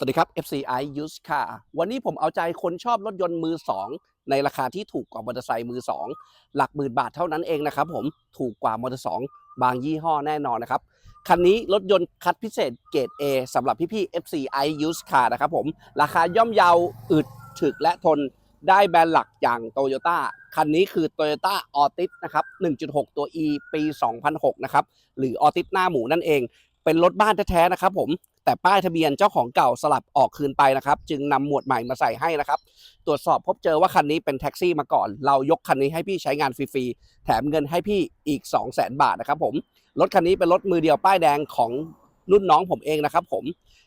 สวัสดีครับ FCI Used Car วันนี้ผมเอาใจคนชอบรถยนต์มือ 2 ในราคาที่ถูกกว่ามอเตอร์ไซค์มือ 2 หลักหมื่นบาทเท่านั้นเองนะครับผมถูกกว่ามอเตอร์สองบางยี่ห้อแน่นอนนะครับ คันนี้รถยนต์คัดพิเศษเกรด A สำหรับพี่ๆ FCI Used Car นะครับผมราคาย่อมเยาอึดถึกและทนได้แบรนด์หลักอย่าง Toyota คันนี้คือ Toyota Altis นะครับ 1.6 ตัว E ปี 2006 นะครับ หรือ Altis หน้าหมูนั่นเอง เป็นรถบ้านแท้ๆนะครับผม แต่ป้ายทะเบียนเจ้าของเก่าสลับออกคืนไปนะครับ จึงนำหมวดใหม่มาใส่ให้นะครับ ตรวจสอบพบเจอว่าคันนี้เป็นแท็กซี่มาก่อน เรายกคันนี้ให้พี่ใช้งานฟรีๆแถมเงินให้พี่อีก 2 0 0 0 0 0 บาทนะครับผมรถคันนี้เป็นรถมือเดียวป้ายแดงของรุ่นน้องผมเองนะครับผม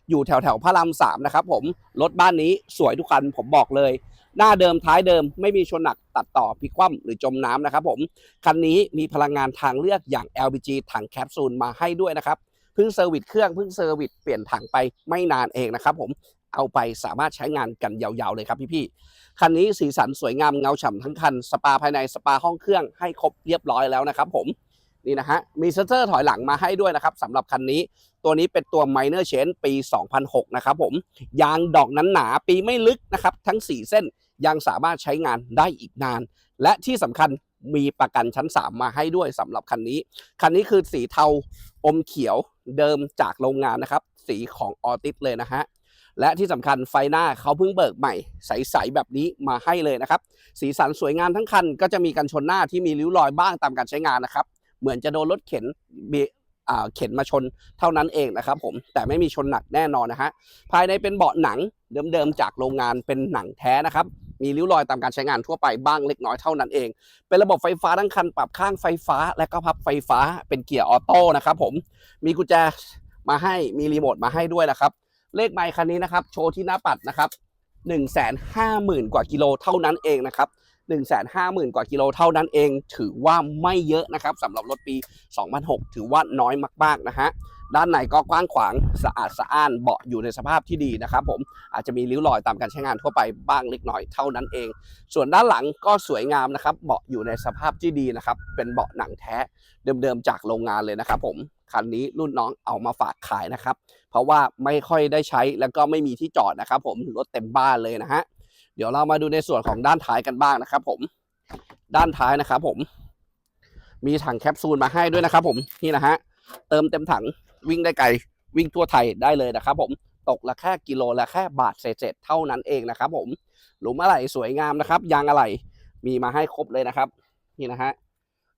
อยู่แถวแถวพระรามสามนะครับผมรถบ้านนี้สวยทุกคันผมบอกเลย หน้าเดิมท้ายเดิมไม่มีชนหนักตัดต่อพิกคว่ำหรือจมน้ำนะครับผมคันนี้มีพลังงานทางเลือกอย่าง LPG ถังแคปซูลมาให้ด้วยนะครับ เพิ่งเซอร์วิสเครื่องเพิ่งเซอร์วิสเปลี่ยนถังไปไม่นานเองนะครับผมเอาไปสามารถใช้งานกันยาวๆเลยครับพี่ๆคันนี้สีสันสวยงามเงาฉ่ำทั้งคัน สปาภายในสปาห้องเครื่องให้ครบเรียบร้อยแล้วนะครับผมนี่นะฮะมีเซนเซอร์ถอยหลังมาให้ด้วยนะครับสำหรับคันนี้ ตัวนี้เป็นตัว Minor Change ปี 2006 นะครับผมยางดอกนั้นหนาปีไม่ลึกนะครับทั้ง 4 เส้นยังสามารถใช้งานได้อีกนาน และที่สำคัญมีประกันชั้น 3 มาให้ด้วยสำหรับคันนี้ คันนี้คือสีเทาอมเขียว เดิมจากโรงงานนะครับ สีของออติสเลยนะฮะและที่สำคัญไฟหน้าเขาเพิ่งเบิกใหม่ ใสๆแบบนี้มาให้เลยนะครับ สีสันสวยงามทั้งคัน ก็จะมีกันชนหน้าที่มีริ้วรอยบ้างตามการใช้งานนะครับ เหมือนจะโดนรถเข็นเบเข็นมาชนเท่านั้นเองนะครับผมแต่ไม่มีชนหนักแน่นอนนะฮะภายในเป็นเบาะหนังเดิมๆจากโรงงานเป็นหนังแท้นะครับ มีริ้วรอยตามการใช้งานทั่วไปบ้างเล็กน้อยเท่านั้นเอง เป็นระบบไฟฟ้าทั้งคันปรับข้างไฟฟ้า และก็พับไฟฟ้าเป็นเกียร์ออโต้นะครับผมมีกุญแจมาให้มีรีโมทมาให้ด้วยนะครับ เลขไมค์คันนี้นะครับ โชว์ที่หน้าปัดนะครับ1 5 0 0 0 0 กว่ากิโลเท่านั้นเองนะครับ1 5 0 0 0 0 กว่ากิโลเท่านั้นเอง ถือว่าไม่เยอะนะครับสำหรับรถปี 2006 ถือว่าน้อยมาก ๆ นะฮะ ด้านในก็กว้างขวางสะอาดสะอ้านเบาะอยู่ในสภาพที่ดีนะครับผมอาจจะมีริ้วรอยตามการใช้งานทั่วไปบ้างเล็กน้อยเท่านั้นเอง ส่วนด้านหลังก็สวยงามนะครับเบาะอยู่ในสภาพที่ดีนะครับเป็นเบาะหนังแท้เดิมๆจากโรงงานเลยนะครับผมคันนี้รุ่นน้องเอามาฝากขายนะครับ เพราะว่าไม่ค่อยได้ใช้แล้วก็ไม่มีที่จอดนะครับ ผมรถเต็มบ้านเลยนะฮะเดี๋ยวเรามาดูในส่วนของด้านท้ายกันบ้างนะครับ ผม ด้านท้ายนะครับ ผม มีถังแคปซูลมาให้ด้วยนะครับ ผมนี่นะฮะเติมเต็มถัง วิ่งได้ไกลวิ่งทั่วไทยได้เลยนะครับผมตกละแค่กิโลละแค่บาทเศษเท่านั้นเองนะครับผมหลุมอะไหล่สวยงามนะครับ ยางอะไหล่มีมาให้ครบเลยนะครับ นี่นะฮะ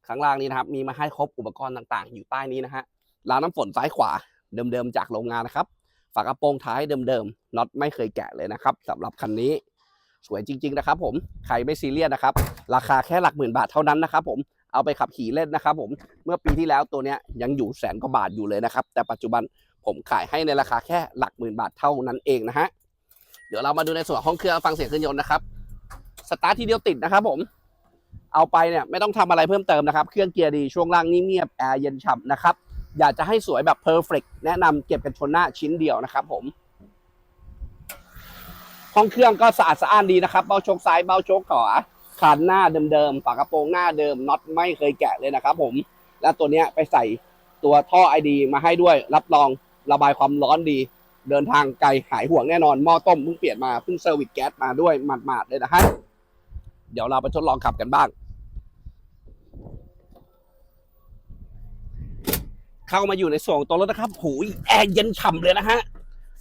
ข้างล่างนี้นะครับ มีมาให้ครบอุปกรณ์ต่างๆ อยู่ใต้นี้นะฮะรางน้ำฝนซ้ายขวาเดิมๆจากโรงงานนะครับฝากระโปรงท้ายเดิมๆน็อตไม่เคยแกะเลยนะครับสำหรับคันนี้สวยจริง ๆ นะครับ ผมใครไม่ซีเรียสนะครับ ราคาแค่หลักหมื่นบาทเท่านั้นนะครับ ผม เอาไปขับขี่เล่นนะครับผมเมื่อปีที่แล้วตัวเนี้ยยังอยู่แสนกว่าบาทอยู่เลยนะครับ แต่ปัจจุบันผมขายให้ในราคาแค่หลักหมื่นบาทเท่านั้นเองนะฮะเดี๋ยวเรามาดูในส่วนของห้องเครื่องฟังเสียงเครื่องยนต์นะครับสตาร์ททีเดียวติดนะครับผมเอาไปเนี่ยไม่ต้องทำอะไรเพิ่มเติมนะครับ เครื่องเกียร์ดีช่วงล่างนิ่มเงียบแอร์เย็นฉ่ำนะครับ อยากจะให้สวยแบบเพอร์เฟกแนะนำเก็บกันชนหน้าชิ้นเดียวนะครับผมห้องเครื่องก็สะอาดสะอ้านดีนะครับ เบ้าโชคซ้ายเบ้าโชคขวา คานหน้าเดิมๆฝากระโปรงหน้าเดิมน็อตไม่เคยแกะเลยนะครับผมและตัวเนี้ยไปใส่ตัวท่อไอดีมาให้ด้วย รับรองระบายความร้อนดี เดินทางไกลหายห่วงแน่นอนหม้อต้มเพิ่งเปลี่ยนมาเพิ่งเซอร์วิสแก๊สมาด้วยหมาดๆเลยนะฮะเดี๋ยวเราไปทดลองขับกันบ้าง เข้ามาอยู่ในส่วนของตัวรถนะครับหูยแอร์เย็นฉ่ำเลยนะฮะ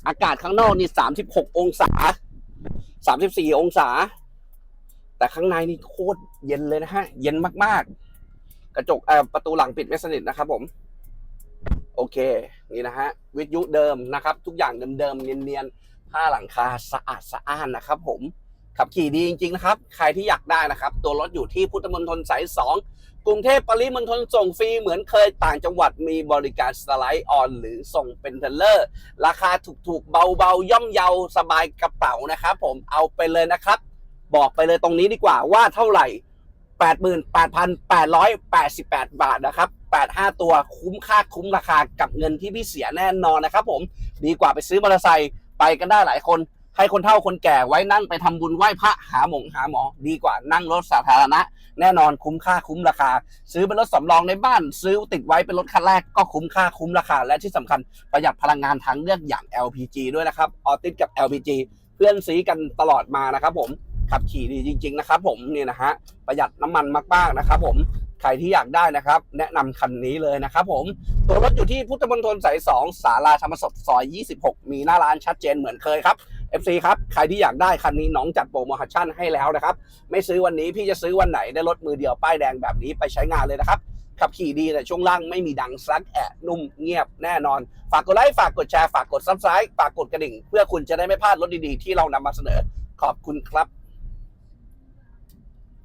อากาศข้างนอกนี่สามสิบหกองศาสามสิบสี่องศา แต่ข้างในนี่โคตรเย็นเลยนะฮะ เย็นมากๆ กระจกเอ่อประตูหลังปิดไม่สนิทนะครับผม โอเค นี่นะฮะ วิทยุเดิมนะครับ ทุกอย่างเดิมๆ เนียนๆ ผ้าหลังคาสะอาดสะอ้านนะครับผม ขับขี่ดีจริงๆนะครับ ใครที่อยากได้นะครับ ตัวรถอยู่ที่พุทธมณฑลสายสองกรุงเทพปริมณฑลส่งฟรีเหมือนเคยต่างจังหวัดมีบริการสไลด์ออน หรือส่งเป็นเทเลอร์ ราคาถูกๆ เบาๆ ย่อมเยาสบายกระเป๋านะครับผม เอาไปเลยนะครับ บอกไปเลยตรงนี้ดีกว่าว่าเท่าไหร่ 88,888 บาทนะครับ 85 ตัวคุ้มค่าคุ้มราคากับเงินที่พี่เสียแน่นอนนะครับผมดีกว่าไปซื้อมอเตอร์ไซค์ไปกันได้หลายคนให้คนเฒ่าคนแก่ไว้นั่งไปทำบุญไหว้พระหาหมงหาหมอ ดีกว่านั่งรถสาธารณะ แน่นอนคุ้มค่าคุ้มราคา ซื้อเป็นรถสำรองในบ้าน ซื้อติดไว้เป็นรถคันแรกก็คุ้มค่าคุ้มราคา และที่สำคัญประหยัดพลังงานทางเลือกอย่าง LPG ด้วยนะครับออติสกับ LPG เพื่อนซีกันตลอดมานะครับผม ขับขี่ดีจริง ๆ นะครับ ผมเนี่ยนะฮะประหยัดน้ำมันมากๆนะครับ ผมใครที่อยากได้นะครับ แนะนำคันนี้เลยนะครับผมตัวรถอยู่ที่พุทธมณฑลสาย2สาราธรรมศพซอย 26 มีหน้าร้านชัดเจนเหมือนเคยครับ FC ครับใครที่อยากได้คันนี้น้องจัดโปรโมชั่นให้แล้วนะครับ ไม่ซื้อวันนี้พี่จะซื้อวันไหนได้รถมือเดียวป้ายแดงแบบนี้ไปใช้งานเลยนะครับขับขี่ดีแต่ช่วงล่างไม่มีดังซักแอะนุ่มเงียบแน่นอน ฝากกดไลค์ฝากกดแชร์ฝากกดซับสไครต์ฝากกดกระดิ่ง เพื่อคุณจะได้ไม่พลาดรถดีๆ ที่เรานำมาเสนอ ขอบคุณครับ